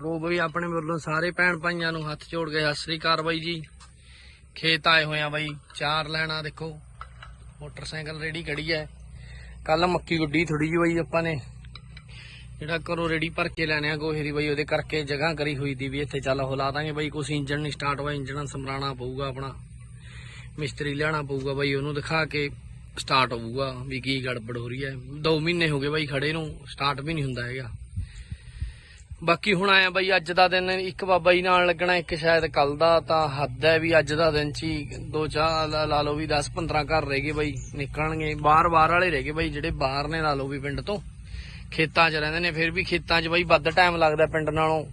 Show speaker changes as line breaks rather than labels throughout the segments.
ਲੋ ਬਈ, ਆਪਣੇ ਵੱਲੋਂ ਸਾਰੇ ਭੈਣ ਭਾਈਆਂ ਨੂੰ ਹੱਥ ਜੋੜ ਕੇ ਸਤਿ ਸ੍ਰੀ ਅਕਾਲ ਬਾਈ ਜੀ। ਖੇਤ ਆਏ ਹੋਏ ਆ ਬਾਈ, ਚਾਰ ਲੈਣਾ ਦੇਖੋ। ਮੋਟਰਸਾਈਕਲ ਰੇੜੀ ਖੜੀ ਐ। ਕੱਲ ਮੱਕੀ ਗੁੱਡੀ ਥੋੜੀ ਜਿਹੀ ਬਾਈ ਆਪਾਂ ਨੇ। ਜਿਹੜਾ ਕਰੋ ਰੇੜੀ ਭਰ ਕੇ ਲੈਣੇ ਆ ਗੋਹੇ ਦੀ ਬਾਈ, ਉਹਦੇ ਕਰਕੇ ਜਗ੍ਹਾ ਕਰੀ ਹੋਈ ਦੀ ਵੀ ਇੱਥੇ ਚੱਲ ਉਹ ਲਾ ਦਾਂਗੇ ਬਾਈ। ਕੁਛ ਇੰਜਣ ਨਹੀਂ ਸਟਾਰਟ ਹੋਇਆ ਇੰਜਣ ਸਮਰਾਣਾ ਪਊਗਾ ਆਪਣਾ। ਮਿਸਤਰੀ ਲਿਆਣਾ ਪਊਗਾ ਬਾਈ, ਉਹਨੂੰ ਦਿਖਾ ਕੇ ਸਟਾਰਟ ਹੋਊਗਾ ਵੀ ਕੀ ਗੜਬੜ ਹੋ ਰਹੀ ਹੈ 2 ਮਹੀਨੇ ਹੋ ਗਏ ਬਾਈ ਖੜੇ ਨੂੰ ਸਟਾਰਟ ਵੀ ਨਹੀਂ ਹੁੰਦਾ ਹੈਗਾ। ਬਾਕੀ ਹੁਣ ਆਇਆ ਬਾਈ ਅੱਜ ਦਾ ਦਿਨ, ਇੱਕ ਬਾਬਾ ਜੀ ਨਾਲ ਲੱਗਣਾ, ਇੱਕ ਸ਼ਾਇਦ ਕੱਲ ਦਾ, ਤਾਂ ਹੱਦ ਹੈ ਵੀ ਅੱਜ ਦਾ ਦਿਨ ਚ ਹੀ ਦੋ ਚਾਹ ਲਾ- ਲਓ ਵੀ 10 15 ਘਰ ਰਹਿ ਗਏ ਬਾਈ, ਨਿਕਲਣਗੇ। ਬਾਹਰ ਬਾਹਰ ਵਾਲੇ ਰਹਿ ਗਏ ਬਾਈ, ਜਿਹੜੇ ਬਾਹਰ ਨੇ ਲਾ ਲਓ ਵੀ ਪਿੰਡ ਤੋਂ। ਖੇਤਾਂ 'ਚ ਰਹਿੰਦੇ ਨੇ, ਫਿਰ ਵੀ ਖੇਤਾਂ 'ਚ ਬਾਈ ਵੱਧ ਟਾਈਮ ਲੱਗਦਾ ਪਿੰਡ ਨਾਲੋਂ।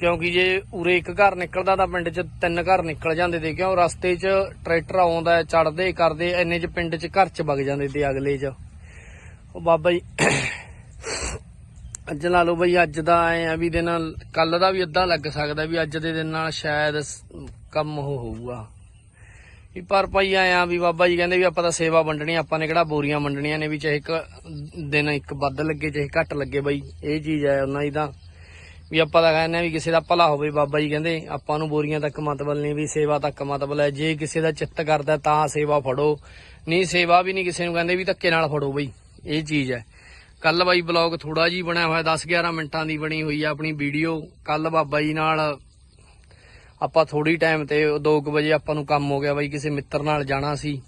ਕਿਉਂਕਿ ਜੇ ਉਰੇ ਇੱਕ ਘਰ ਨਿਕਲਦਾ ਤਾਂ ਪਿੰਡ 'ਚ ਤਿੰਨ ਘਰ ਨਿਕਲ ਜਾਂਦੇ ਤੇ ਕਿਉਂ? ਰਸਤੇ 'ਚ ਟਰੈਕਟਰ ਆਉਂਦਾ ਚੜਦੇ, ਕਰਦੇ ਐਨੇ 'ਚ ਪਿੰਡ 'ਚ ਘਰ 'ਚ ਵਗ ਜਾਂਦੇ ਤੇ ਅਗਲੇ 'ਚ। ਉਹ ਬਾਬਾ ਜੀ ਅੱਜ ਲਾ ਲਓ ਬਈ ਅੱਜ ਦਾ ਐ ਆ ਵੀ ਦਿਨ ਕੱਲ ਦਾ ਵੀ ਅੱਧਾ ਲੱਗ ਸਕਦਾ ਵੀ ਅੱਜ ਦੇ ਦਿਨ ਨਾਲ ਸ਼ਾਇਦ ਕੰਮ ਉਹ ਹੋਊਗਾ। ਵੀ ਪਰ ਭਾਈ ਆਏ ਆ ਵੀ ਬਾਬਾ ਜੀ ਕਹਿੰਦੇ ਵੀ ਆਪਾਂ ਤਾਂ ਸੇਵਾ ਵੰਡਣੀ ਆਪਾਂ ਨੇ ਕਿਹੜਾ ਬੋਰੀਆਂ ਵੰਡਣੀਆਂ ਨੇ ਵੀ ਚਾਹੇ ਇੱਕ ਦਿਨ ਇੱਕ ਵੱਧ ਲੱਗੇ, ਚਾਹੇ ਘੱਟ ਲੱਗੇ ਬਈ, ਇਹ ਚੀਜ਼ ਹੈ ਉਹਨਾਂ ਦੀ ਤਾਂ। ਵੀ ਆਪਾਂ ਤਾਂ ਕਹਿੰਦੇ ਆ ਵੀ ਕਿਸੇ ਦਾ ਭਲਾ ਹੋਵੇ, ਬਾਬਾ ਜੀ ਕਹਿੰਦੇ, ਆਪਾਂ ਨੂੰ ਬੋਰੀਆਂ ਤੱਕ ਮਤਲਬ ਨਹੀਂ, ਵੀ ਸੇਵਾ ਤੱਕ ਮਤਲਬ ਹੈ ਜੇ ਕਿਸੇ ਦਾ ਚਿੱਤ ਕਰਦਾ ਤਾਂ ਸੇਵਾ ਫੜੋ, ਨਹੀਂ ਸੇਵਾ ਵੀ ਨਹੀਂ ਕਿਸੇ ਨੂੰ ਕਹਿੰਦੇ ਵੀ ਧੱਕੇ ਨਾਲ ਫੜੋ ਬਈ, ਇਹ ਚੀਜ਼ ਹੈ ਕੱਲ ਬਾਈ ਬਲੌਗ ਥੋੜਾ ਜੀ ਬਣਿਆ ਹੋਇਆ 10 11 ਮਿੰਟਾਂ ਦੀ ਬਣੀ ਹੋਈ ਆ ਆਪਣੀ ਵੀਡੀਓ ਕੱਲ ਬਾਬਾ ਜੀ ਨਾਲ ਆਪਾਂ ਥੋੜੀ ਟਾਈਮ ਤੇ 2 ਵਜੇ ਆਪਾਂ ਨੂੰ ਕੰਮ ਹੋ ਗਿਆ ਬਾਈ, ਕਿਸੇ ਮਿੱਤਰ ਨਾਲ ਜਾਣਾ ਸੀ।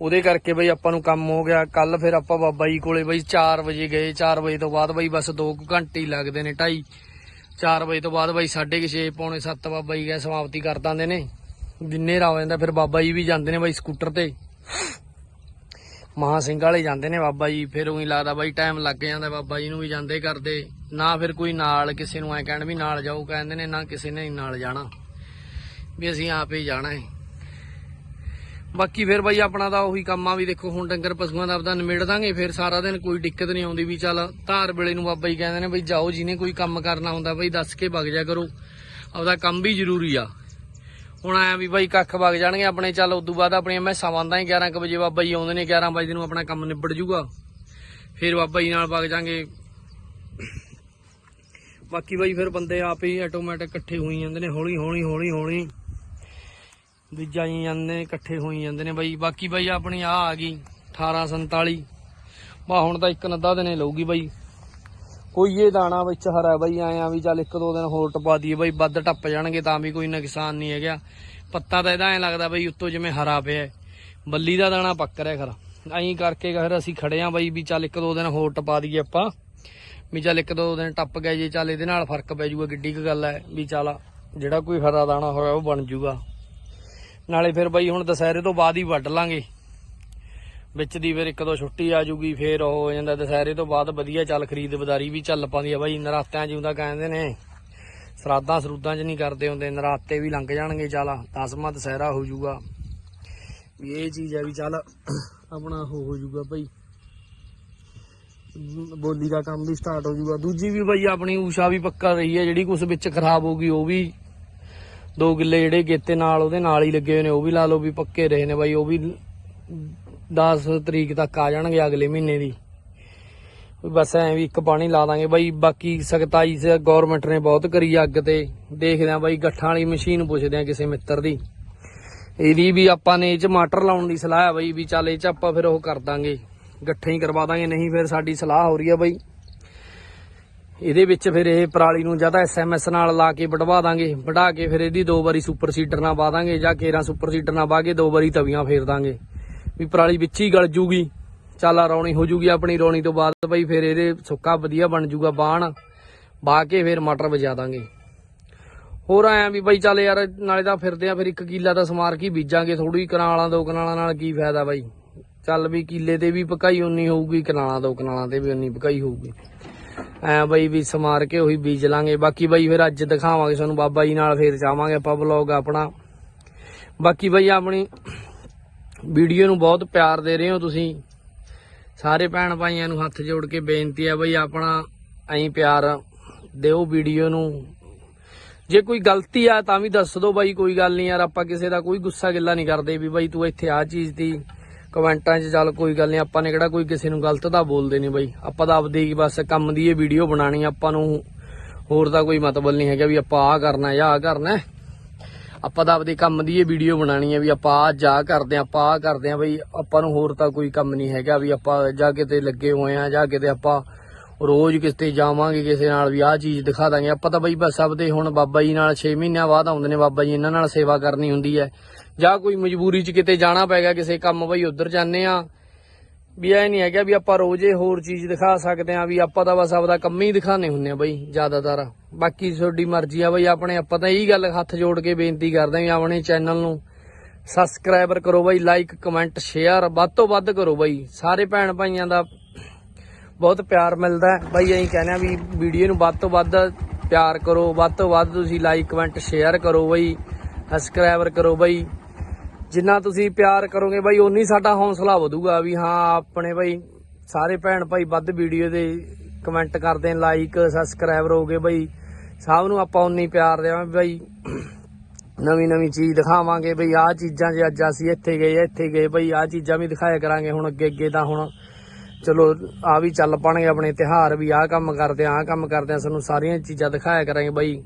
ਉਹਦੇ ਕਰਕੇ ਬਈ ਆਪਾਂ ਨੂੰ ਕੰਮ ਹੋ ਗਿਆ। ਕੱਲ ਫਿਰ ਆਪਾਂ ਬਾਬਾ ਜੀ ਕੋਲੇ ਬਈ 4 ਵਜੇ ਗਏ। 4 ਵਜੇ ਤੋਂ ਬਾਅਦ ਬਈ ਬਸ 2 ਘੰਟੇ ਹੀ ਲੱਗਦੇ ਨੇ ਢਾਈ। 4 ਵਜੇ ਤੋਂ ਬਾਅਦ ਬਈ 6:30 ਪੌਣੇ 7 ਬਾਬਾ ਜੀ ਗਏ, ਸਮਾਪਤੀ ਕਰ ਦਿੰਦੇ ਨੇ। ਜਿੰਨੇ ਰਾ ਹੋ ਜਾਂਦਾ ਫਿਰ ਬਾਬਾ ਜੀ ਵੀ ਜਾਂਦੇ ਨੇ ਬਈ ਸਕੂਟਰ ਤੇ। ਮਹਾ ਸਿੰਘ ਵਾਲੇ ਜਾਂਦੇ ਨੇ ਬਾਬਾ ਜੀ, ਫਿਰ ਉਹੀ ਲੱਗਦਾ ਬਾਈ ਟਾਈਮ ਲੱਗ ਜਾਂਦਾ ਬਾਬਾ ਜੀ ਨੂੰ ਵੀ ਜਾਂਦੇ ਕਰਦੇ। ਨਾ ਫਿਰ ਕੋਈ ਨਾਲ ਕਿਸੇ ਨੂੰ ਐ ਕਹਿਣ ਵੀ ਨਾਲ ਜਾਓ, ਕਹਿੰਦੇ ਨੇ ਨਾ ਕਿਸੇ ਨੇ ਨਾਲ ਜਾਣਾ। ਵੀ ਅਸੀਂ ਆਪੇ ਹੀ ਜਾਣਾ ਹੈ ਬਾਕੀ ਫਿਰ ਬਾਈ ਆਪਣਾ ਤਾਂ ਉਹੀ ਕੰਮ ਆ ਵੀ ਦੇਖੋ, ਹੁਣ ਡੰਗਰ ਪਸ਼ੂਆਂ ਦਾ ਆਪਦਾ ਨਿਮੇੜ ਦਾਂਗੇ, ਫਿਰ ਸਾਰਾ ਦਿਨ ਕੋਈ ਦਿੱਕਤ ਨਹੀਂ ਆਉਂਦੀ ਵੀ ਚੱਲ ਧਾਰ ਵੇਲੇ ਨੂੰ ਬਾਬਾ ਜੀ ਕਹਿੰਦੇ ਨੇ ਬਈ ਜਾਓ, ਜਿਹਨੇ ਕੋਈ ਕੰਮ ਕਰਨਾ ਹੁੰਦਾ ਬਈ ਦੱਸ ਕੇ ਵਗ ਜਾ ਕਰੋ। ਆਪਦਾ ਕੰਮ ਵੀ ਜ਼ਰੂਰੀ ਆ। ਹੁਣ ਆਇਆ ਵੀ ਬਾਈ ਕੱਖ ਵਗ ਜਾਣਗੇ ਆਪਣੇ, ਚੱਲ ਉਦੋਂ ਬਾਅਦ ਆਪਣੀਆਂ ਮੈਂ ਬੰਦਾਂ ਹੀ 11 ਕੁ ਵਜੇ ਬਾਬਾ ਜੀ ਆਉਂਦੇ ਨੇ 11 ਵਜੇ ਨੂੰ ਆਪਣਾ ਕੰਮ ਨਿਬੜ ਜੂਗਾ। ਫਿਰ ਬਾਬਾ ਜੀ ਨਾਲ ਵਗ ਜਾਾਂਗੇ। ਬਾਕੀ ਬਾਈ ਫਿਰ ਬੰਦੇ ਆਪ ਹੀ ਆਟੋਮੈਟਿਕ ਇਕੱਠੇ ਹੋਈ ਜਾਂਦੇ ਨੇ, ਹੌਲੀ ਹੌਲੀ ਹੌਲੀ ਹੌਲੀ। ਦੂਜਾ ਹੀ ਜਾਂਦੇ ਨੇ, ਇਕੱਠੇ ਹੋਈ ਜਾਂਦੇ ਨੇ ਬਾਈ। ਬਾਕੀ ਬਾਈ ਆਪਣੀ ਆ ਆ ਗਈ 1847 ਬਾ ਹੁਣ ਤਾਂ ਇੱਕ ਨੱਦਾ ਦਿਨੇ ਲਊਗੀ ਬਾਈ। ਕੋਈ ਇਹ ਦਾਣਾ ਵਿੱਚ ਹਰਾ ਬਾਈ ਆਇਆ ਵੀ ਚੱਲ ਇੱਕ ਦੋ ਦਿਨ ਹੋਰ ਟਪਾ ਦਈਏ ਬਈ, ਵੱਧ ਟੱਪ ਜਾਣਗੇ ਤਾਂ ਵੀ ਕੋਈ ਨੁਕਸਾਨ ਨਹੀਂ ਹੈਗਾ। ਪੱਤਾ ਤਾਂ ਇਹਦਾ ਐ ਲੱਗਦਾ ਬਈ ਉੱਤੋਂ ਜਿਵੇਂ ਹਰਾ ਪਿਆ ਬੱਲੀ ਦਾ ਦਾਣਾ ਪੱਕ ਰਿਹਾ ਖਰਾ। ਐਂ ਕਰਕੇ ਫਿਰ ਅਸੀਂ ਖੜੇ ਆਂ ਬਾਈ ਵੀ ਚੱਲ ਇੱਕ ਦੋ ਦਿਨ ਹੋਰ ਟਪਾ ਦਈਏ ਆਪਾਂ, ਵੀ ਚੱਲ ਇੱਕ ਦੋ ਦਿਨ ਟੱਪ ਗਏ ਜੇ ਚੱਲ ਇਹਦੇ ਨਾਲ ਫ਼ਰਕ ਪੈ ਜਾਊਗਾ ਕਿੱਡੀ ਕੁ ਗੱਲ ਹੈ ਵੀ ਚੱਲ ਜਿਹੜਾ ਕੋਈ ਹਰਾ ਦਾਣਾ ਹੋਇਆ ਉਹ ਬਣ ਜੂਗਾ ਨਾਲੇ ਫਿਰ ਬਈ ਹੁਣ ਦੁਸਹਿਰੇ ਤੋਂ ਬਾਅਦ ਹੀ ਵੱਢ ਲਾਂਗੇ। ਵਿੱਚ ਦੀ ਫਿਰ ਇੱਕ ਦੋ ਛੁੱਟੀ ਆ ਜੂਗੀ, ਫਿਰ ਉਹ ਹੋ ਜਾਂਦਾ ਦੁਸਹਿਰੇ ਤੋਂ ਬਾਅਦ ਵਧੀਆ ਚੱਲ ਖਰੀਦਬਦਾਰੀ ਵੀ ਚੱਲ ਪਾਉਂਦੀ ਆ ਬਾਈ। ਨਰਾਤਿਆਂ 'ਚ ਹੁੰਦਾ ਕਹਿੰਦੇ ਨੇ ਸਰਾਦਾਂ ਸਰੂਦਾਂ 'ਚ ਨਹੀਂ ਕਰਦੇ ਹੁੰਦੇ, ਨਰਾਤੇ ਵੀ ਲੰਘ ਜਾਣਗੇ ਚੱਲ, ਦਸਵਾਂ ਦੁਸਹਿਰਾ ਹੋ ਜੂਗਾ। ਵੀ ਇਹ ਚੀਜ਼ ਹੈ ਵੀ ਚੱਲ, ਆਪਣਾ ਉਹ ਹੋ ਜੂਗਾ ਬਾਈ। ਬੋਲੀ ਦਾ ਕੰਮ ਵੀ ਸਟਾਰਟ ਹੋ ਜੂਗਾ। ਦੂਜੀ ਵੀ ਬਾਈ ਆਪਣੀ ਊਸ਼ਾ ਵੀ ਪੱਕਾ ਰਹੀ ਹੈ ਜਿਹੜੀ ਕੁਛ ਵਿੱਚ ਖਰਾਬ ਹੋ ਗਈ, ਉਹ ਵੀ ਦੋ ਗਿੱਲੇ ਜਿਹੜੇ ਗੇਤੇ ਨਾਲ ਉਹਦੇ ਨਾਲ ਹੀ ਲੱਗੇ ਹੋਏ ਨੇ, ਉਹ ਵੀ ਲਾ ਲਓ ਵੀ ਪੱਕੇ ਰਹੇ ਨੇ ਬਾਈ, ਉਹ ਵੀ 10 ਤਰੀਕ ਤੱਕ ਆ ਜਾਣਗੇ ਅਗਲੇ ਮਹੀਨੇ ਦੀ। ਬਸ ਐ ਵੀ ਇੱਕ ਪਾਣੀ ਲਾ ਦਾਂਗੇ। ਬਾਈ ਬਾਕੀ ਸਖਤਾਈ ਸੇ ਗਵਰਨਮੈਂਟ ਨੇ ਬਹੁਤ ਕਰੀ ਅੱਗ ਤੇ। ਦੇਖਦੇ ਆ ਬਾਈ ਗੱਠਾਂ ਵਾਲੀ ਮਸ਼ੀਨ ਪੁੱਛਦੇ ਆ ਕਿਸੇ ਮਿੱਤਰ ਦੀ। ਇਹਦੀ ਵੀ ਆਪਾਂ ਨੇ ਇਹ ਚ ਮਾਟਰ ਲਾਉਣ ਦੀ ਸਲਾਹ ਹੈ ਬਾਈ ਵੀ ਚੱਲ ਇਹ ਚ ਆਪਾਂ ਫਿਰ ਉਹ ਕਰ ਦਾਂਗੇ। ਗੱਠੇ ਹੀ ਕਰਵਾ ਦਾਂਗੇ, ਨਹੀਂ ਫਿਰ ਸਾਡੀ ਸਲਾਹ ਹੋ ਰਹੀ ਹੈ ਬਾਈ। ਇਹਦੇ ਵਿੱਚ ਫਿਰ ਇਹ ਪਰਾਲੀ ਨੂੰ ਜ਼ਿਆਦਾ ਐਸਐਮਐਸ ਨਾਲ ਲਾ ਕੇ ਵਢਵਾ ਦਾਂਗੇ। ਵਢਾ ਕੇ ਫਿਰ ਇਹਦੀ ਦੋ ਵਾਰੀ ਸੁਪਰ ਸੀਡਰ ਨਾਲ ਪਾ ਦਾਂਗੇ ਜਾਂ ਕੇਰਾਂ ਸੁਪਰ ਸੀਡਰ ਨਾਲ ਪਾ ਕੇ ਦੋ ਵਾਰੀ ਤਵੀਆਂ ਫੇਰ ਦਾਂਗੇ। ਵੀ ਪਰਾਲੀ ਵਿੱਚ ਹੀ ਗਲ ਜੂਗੀ। ਚੱਲ ਰੌਣੀ ਹੋ ਜੂਗੀ ਆਪਣੀ, ਰੌਣੀ ਤੋਂ ਬਾਅਦ ਬਈ ਫਿਰ ਇਹਦੇ ਸੁੱਕਾ ਵਧੀਆ ਬਣ ਜੂਗਾ ਬਾਣ। ਬਾ ਕੇ ਫਿਰ ਮਟਰ ਵਜਾ ਦਾਂਗੇ। ਹੋਰ ਆਇਆ ਵੀ ਬਈ ਚੱਲ ਯਾਰ, ਨਾਲੇ ਤਾਂ ਫਿਰਦੇ ਆ, ਫਿਰ ਇੱਕ ਕਿੱਲਾ ਤਾਂ ਸਮਾਰ ਕੀ ਬੀਜਾਂਗੇ ਥੋੜੀ ਕਨਾਲਾਂ ਦੋ ਕਨਾਲਾਂ ਨਾਲ ਕੀ ਫਾਇਦਾ ਬਾਈ। ਚੱਲ ਵੀ ਕਿੱਲੇ ਤੇ ਵੀ ਪਕਾਈ ਉਨੀ ਹੋਊਗੀ, ਕਨਾਲਾਂ ਦੋ ਕਨਾਲਾਂ ਤੇ ਵੀ ਉਨੀ ਪਕਾਈ ਹੋਊਗੀ। ਐ ਬਈ ਵੀ ਸਮਾਰ ਕੇ ਉਹੀ ਬੀਜ ਲਾਂਗੇ। ਬਾਕੀ ਬਾਈ ਫਿਰ ਅੱਜ ਦਿਖਾਵਾਂਗੇ ਤੁਹਾਨੂੰ ਬਾਬਾ ਜੀ ਨਾਲ, ਫੇਰ ਚਾਵਾਂਗੇ ਆਪਾਂ ਬਲੌਗ ਆਪਣਾ। ਬਾਕੀ ਬਾਈ ਆਪਣੀ ਵੀਡੀਓ ਨੂੰ ਬਹੁਤ ਪਿਆਰ ਦੇ ਰਹੇ ਹੋ ਤੁਸੀਂ। ਸਾਰੇ ਭੈਣ ਭਾਈਆਂ ਨੂੰ ਹੱਥ ਜੋੜ ਕੇ ਬੇਨਤੀ ਹੈ ਬਈ ਆਪਣਾ ਐਂ ਪਿਆਰ ਦਿਓ ਵੀਡੀਓ ਨੂੰ। ਜੇ ਕੋਈ ਗਲਤੀ ਆ ਤਾਂ ਵੀ ਦੱਸ ਦਿਓ ਬਾਈ, ਕੋਈ ਗੱਲ ਨਹੀਂ ਯਾਰ, ਆਪਾਂ ਕਿਸੇ ਦਾ ਕੋਈ ਗੁੱਸਾ ਗਿੱਲਾ ਨਹੀਂ ਕਰਦੇ ਵੀ ਬਾਈ ਤੂੰ ਇੱਥੇ ਆ ਚੀਜ਼ ਦੀ। ਕਮੈਂਟਾਂ 'ਚ ਚੱਲ ਕੋਈ ਗੱਲ ਨਹੀਂ, ਆਪਾਂ ਨੇ ਕਿਹੜਾ ਕੋਈ ਕਿਸੇ ਨੂੰ ਗਲਤ ਤਾਂ ਬੋਲਦੇ ਨਹੀਂ ਬਾਈ। ਆਪਾਂ ਤਾਂ ਆਪਦੇ ਹੀ ਬਸ ਕੰਮ ਦੀ ਇਹ ਵੀਡੀਓ ਬਣਾਣੀ ਆਪਾਂ ਨੂੰ ਹੋਰ ਤਾਂ ਕੋਈ ਮਤਲਬ ਨਹੀਂ ਹੈਗਾ ਵੀ ਆਪਾਂ ਆਹ ਕਰਨਾ ਜਾਂ ਆਹ ਕਰਨਾ। ਆਪਾਂ ਤਾਂ ਆਪਦੇ ਕੰਮ ਦੀ ਇਹ ਵੀਡੀਓ ਬਣਾਣੀ ਹੈ ਵੀ ਆਪਾਂ ਆਹ ਜਾ ਕਰਦੇ ਆਂ, ਆਪਾਂ ਆਹ ਕਰਦੇ ਆਂ, ਬਈ ਆਪਾਂ ਨੂੰ ਹੋਰ ਤਾਂ ਕੋਈ ਕੰਮ ਨਹੀਂ ਹੈਗਾ ਵੀ ਆਪਾਂ ਜਾ ਕਿਤੇ ਲੱਗੇ ਹੋਏ ਆ, ਜਾਂ ਕਿਤੇ ਆਪਾਂ ਰੋਜ਼ ਕਿਤੇ ਜਾਵਾਂਗੇ ਕਿਸੇ ਨਾਲ ਵੀ ਆਹ ਚੀਜ਼ ਦਿਖਾ ਦਾਂਗੇ। ਆਪਾਂ ਤਾਂ ਬਈ ਬਸ ਆਪਦੇ ਹੁਣ ਬਾਬਾ ਜੀ ਨਾਲ 6 ਮਹੀਨਿਆਂ ਬਾਅਦ ਆਉਂਦੇ ਨੇ, ਬਾਬਾ ਜੀ ਇਹਨਾਂ ਨਾਲ ਸੇਵਾ ਕਰਨੀ ਹੁੰਦੀ ਹੈ। ਜਾਂ ਕੋਈ ਮਜਬੂਰੀ 'ਚ ਕਿਤੇ ਜਾਣਾ ਪੈ ਗਿਆ, ਕਿਸੇ ਕੰਮ ਬਈ ਉੱਧਰ ਜਾਂਦੇ ਆ ਵੀ ਐ ਨਹੀਂ ਹੈਗਾ ਵੀ ਆਪਾਂ ਰੋਜ਼ੇ ਹੋਰ ਚੀਜ਼ ਦਿਖਾ ਸਕਦੇ ਆ ਵੀ ਆਪਾਂ ਤਾਂ ਬਸ ਆਪਦਾ ਕੰਮ ਹੀ ਦਿਖਾਣੇ ਹੁੰਨੇ ਆ ਬਈ, ਜ਼ਿਆਦਾਤਰ। ਬਾਕੀ ਤੁਹਾਡੀ ਮਰਜ਼ੀ ਆ ਬਈ, ਆਪਣੇ ਆਪਾਂ ਤਾਂ ਇਹੀ ਗੱਲ ਹੱਥ ਜੋੜ ਕੇ ਬੇਨਤੀ ਕਰਦੇ ਆ ਵੀ ਆਪਣੇ ਚੈਨਲ ਨੂੰ ਸਬਸਕ੍ਰਾਈਬਰ ਕਰੋ ਬਈ ਲਾਈਕ ਕਮੈਂਟ ਸ਼ੇਅਰ ਵੱਧ ਤੋਂ ਵੱਧ ਕਰੋ ਬਈ। ਸਾਰੇ ਭੈਣ ਭਾਈਆਂ ਦਾ ਬਹੁਤ ਪਿਆਰ ਮਿਲਦਾ ਹੈ। ਬਈ ਐਂ ਕਹਿੰਦੇ ਆ ਵੀ ਵੀਡੀਓ ਨੂੰ ਵੱਧ ਤੋਂ ਵੱਧ ਪਿਆਰ ਕਰੋ, ਵੱਧ ਤੋਂ ਵੱਧ ਤੁਸੀਂ ਲਾਈਕ ਕਮੈਂਟ ਸ਼ੇਅਰ ਕਰੋ ਬਈ ਸਬਸਕ੍ਰਾਈਬਰ ਕਰੋ ਬਈ। ਜਿੰਨਾ ਤੁਸੀਂ ਪਿਆਰ ਕਰੋਗੇ ਬਾਈ, ਓਨੀ ਸਾਡਾ ਹੌਸਲਾ ਵਧੂਗਾ ਵੀ ਹਾਂ, ਆਪਣੇ ਬਾਈ, ਸਾਰੇ ਭੈਣ ਭਾਈ ਵੱਧ ਵੀਡੀਓ ਦੇ ਕਮੈਂਟ ਕਰਦੇ ਨੇ ਲਾਈਕ ਸਬਸਕ੍ਰਾਈਬਰ ਹੋਗੇ ਬਾਈ। ਸਭ ਨੂੰ ਆਪਾਂ ਉਨੀ ਪਿਆਰ ਦੇਵਾਂ ਬਾਈ। ਨਵੀਂ ਨਵੀਂ ਚੀਜ਼ ਦਿਖਾਵਾਂਗੇ ਬਈ, ਆਹ ਚੀਜ਼ਾਂ ਜੇ ਅੱਜ ਅਸੀਂ ਇੱਥੇ ਗਏ ਇੱਥੇ ਗਏ ਬਈ, ਆਹ ਚੀਜ਼ਾਂ ਵੀ ਦਿਖਾਇਆ ਕਰਾਂਗੇ ਹੁਣ ਅੱਗੇ ਅੱਗੇ ਤਾਂ ਹੁਣ। ਚਲੋ ਆ ਵੀ ਚੱਲ ਪਾਣਗੇ ਆਪਣੇ ਤਿਹਾਰ ਵੀ, ਆਹ ਕੰਮ ਕਰਦੇ ਆ, ਆਹ ਕੰਮ ਕਰਦੇ ਆ, ਸਾਨੂੰ ਸਾਰੀਆਂ ਚੀਜ਼ਾਂ ਦਿਖਾਇਆ ਕਰਾਂਗੇ ਬਈ।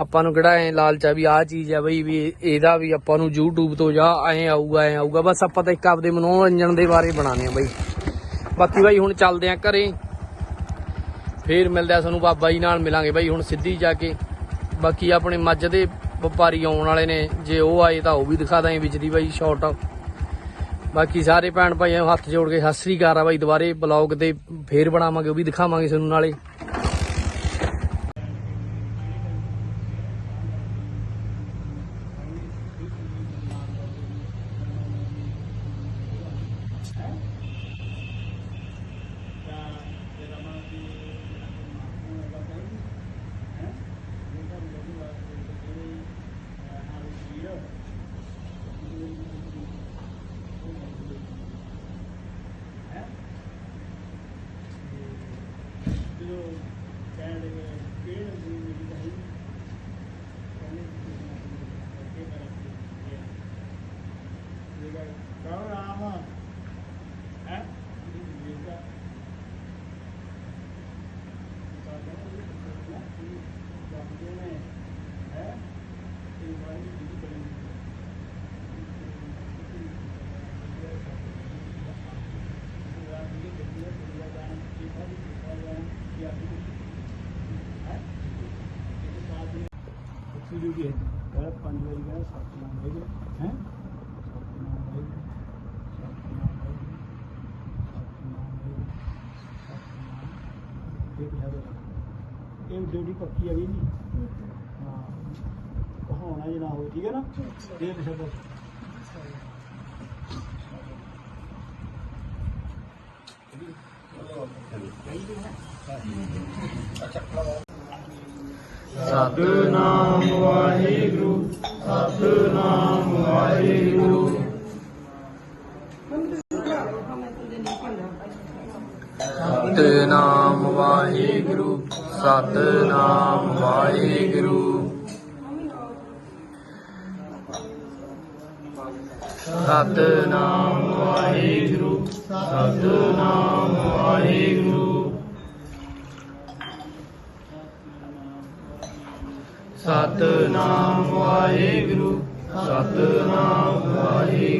ਆਪਾਂ ਨੂੰ ਕਿਹੜਾ ਐ ਲਾਲਚਾ ਵੀ ਆਹ ਚੀਜ਼ ਆ ਬਈ, ਵੀ ਇਹਦਾ ਵੀ ਆਪਾਂ ਨੂੰ YouTube ਤੋਂ ਜਾਂ ਐ ਆਊਗਾ ਐ ਆਊਗਾ। ਬਸ ਆਪਾਂ ਤਾਂ ਇੱਕ ਆਪਦੇ ਮਨੋਰੰਜਨ ਦੇ ਬਾਰੇ ਬਣਾਉਂਦੇ ਆ ਬਈ। ਬਾਕੀ ਬਾਈ ਹੁਣ ਚੱਲਦੇ ਆ ਘਰੇ। ਫੇਰ ਮਿਲਦੇ ਆ ਸਾਨੂੰ ਬਾਬਾ ਜੀ ਨਾਲ, ਮਿਲਾਂਗੇ ਬਾਈ ਹੁਣ ਸਿੱਧੀ ਜਾ ਕੇ। ਬਾਕੀ ਆਪਣੇ ਮੱਝ ਦੇ ਵਪਾਰੀ ਆਉਣ ਵਾਲੇ ਨੇ, ਜੇ ਉਹ ਆਏ ਤਾਂ ਉਹ ਵੀ ਦਿਖਾ ਦਾਂਗੇ ਵਿੱਚ ਦੀ ਬਾਈ ਸ਼ਾਰਟ ਬਾਕੀ ਸਾਰੇ ਭੈਣ ਭਾਈਆਂ ਹੱਥ ਜੋੜ ਕੇ ਸਤਿ ਸ੍ਰੀ ਅਕਾਲ ਆ ਬਾਈ, ਦੁਬਾਰੇ ਬਲੌਗ ਤੇ ਫੇਰ ਬਣਾਵਾਂਗੇ, ਉਹ ਵੀ ਦਿਖਾਵਾਂਗੇ ਤੁਹਾਨੂੰ ਨਾਲੇ
ਵੀਡੀਓ ਕੀ ਹੈ ਕਹਿੰਦਾ ਪੰਜ ਵਾਰੀ ਕਹਿੰਦਾ ਸਤਨਾਮ ਵਾਹਿਗੁਰੂ ਹੈ ਸਤਨਾਮ ਵਾਹਿਗੁਰੂ ਸਤਨਾਮ ਵਾਹਿਗੁਰੂ ਸਤਨਾਮ ਵਾਹਿਗੁਰੂ ਸਤਨਾਮ ਇਹ ਇਹ ਡਿਊਟੀ ਪੱਕੀ ਆ ਗਈ ਜੀ। ਹਾਂ। ਕਹਾਉਣਾ ਜੇ ਨਾ ਹੋਵੇ ਠੀਕ ਹੈ ਨਾ? ਇਹ ਦੋ।
ਸਤਨਾਮ ਵਾਹਿਗੁਰੂ ਸਤਨਾਮ ਵਾਹਿਗੁਰੂ। ਤੇ ਵਾਹਿਗੁਰੂ ਸਤਨਾਮ ਵਾਹਿਗੁਰੂ। ਸਤਨਾਮ ਵਾਹਿਗੁਰੂ ਸਤਨਾਮ ਵਾਹਿਗੁਰੂ। ਸਤਨਾਮ ਵਾਹਿਗੁਰੂ ਸਤਨਾਮ ਵਾਹਿਗੁਰੂ।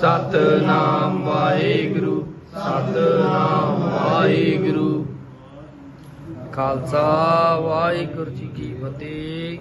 ਸਤਨਾਮ ਵਾਹਿਗੁਰੂ ਸਤਨਾਮ ਵਾਹਿਗੁਰੂ। ਖਾਲਸਾ ਵਾਹਿਗੁਰੂ ਜੀ ਕੀ ਫਤਿਹ।